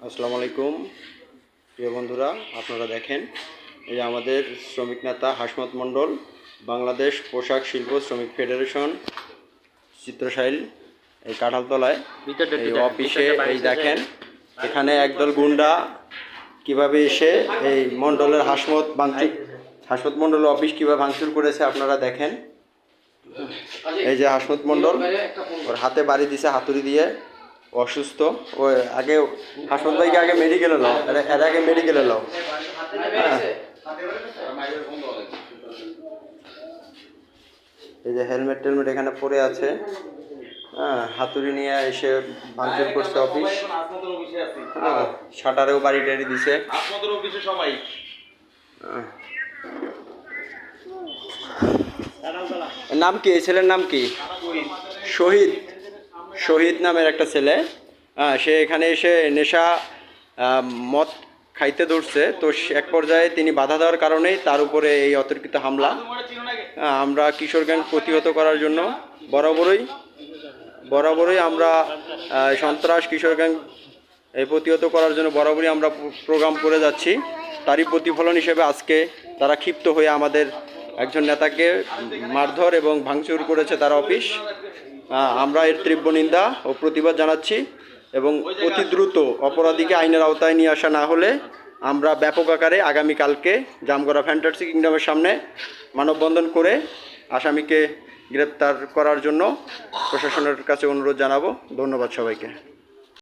আসসালামু আলাইকুম প্রিয় বন্ধুরা আপনারা দেখেন এই আমাদের শ্রমিক নেতা হাসমত মণ্ডল বাংলাদেশ পোশাক শিল্প শ্রমিক ফেডারেশন চিত্রশাইল এই কাঁঠালতলায় এই অফিসে এই দেখেন। এখানে একদল গুন্ডা কীভাবে এসে এই মণ্ডলের হাসমত ভাঙচুর হাসমত মণ্ডলের অফিস কীভাবে ভাঙচুর করেছে আপনারা দেখেন। এই যে হাসমত মণ্ডল ওর হাতে বাড়ি দিছে হাতুড়ি দিয়ে। অসুস্থ। ও আগে হাসমত ভাইকে আগে মেডিকেলে নাও। এর আগে মেডিকেলে নাও। হ্যাঁ। এই যে হেলমেট টেলমেট এখানে পড়ে আছে। হ্যাঁ হাতুড়ি নিয়ে এসে ভাঙচুর করছে অফিস হ্যাঁ শাটারেও বাড়ি টাড়ি দিছে। সবাই হ্যাঁ। নাম কি? ছেলের নাম কি? শহীদ। শহীদ নামের একটা ছেলে। সে এখানে এসে নেশা মদ খাইতে ধরছে। তো এক পর্যায়ে তিনি বাধা দেওয়ার কারণেই তার উপরে এই অতর্কিত হামলা। আমরা কিশোর প্রতিহত করার জন্য বরাবরই বরাবরই আমরা সন্ত্রাস, কিশোর এই প্রতিহত করার জন্য বরাবরই আমরা প্রোগ্রাম করে যাচ্ছি। তারই প্রতিফলন হিসেবে আজকে তারা ক্ষিপ্ত হয়ে আমাদের একজন নেতাকে মারধর এবং ভাঙচুর করেছে তার অফিস। আমরা এর তীব্র নিন্দা ও প্রতিবাদ জানাচ্ছি এবং অতি দ্রুত অপরাধীকে আইনের আওতায় নিয়ে আসা না হলে আমরা ব্যাপক আকারে আগামীকালকে জামগড়া ফ্যান্টাসি কিংডমের সামনে মানববন্ধন করে আসামিকে গ্রেপ্তার করার জন্য প্রশাসনের কাছে অনুরোধ জানাব। ধন্যবাদ সবাইকে।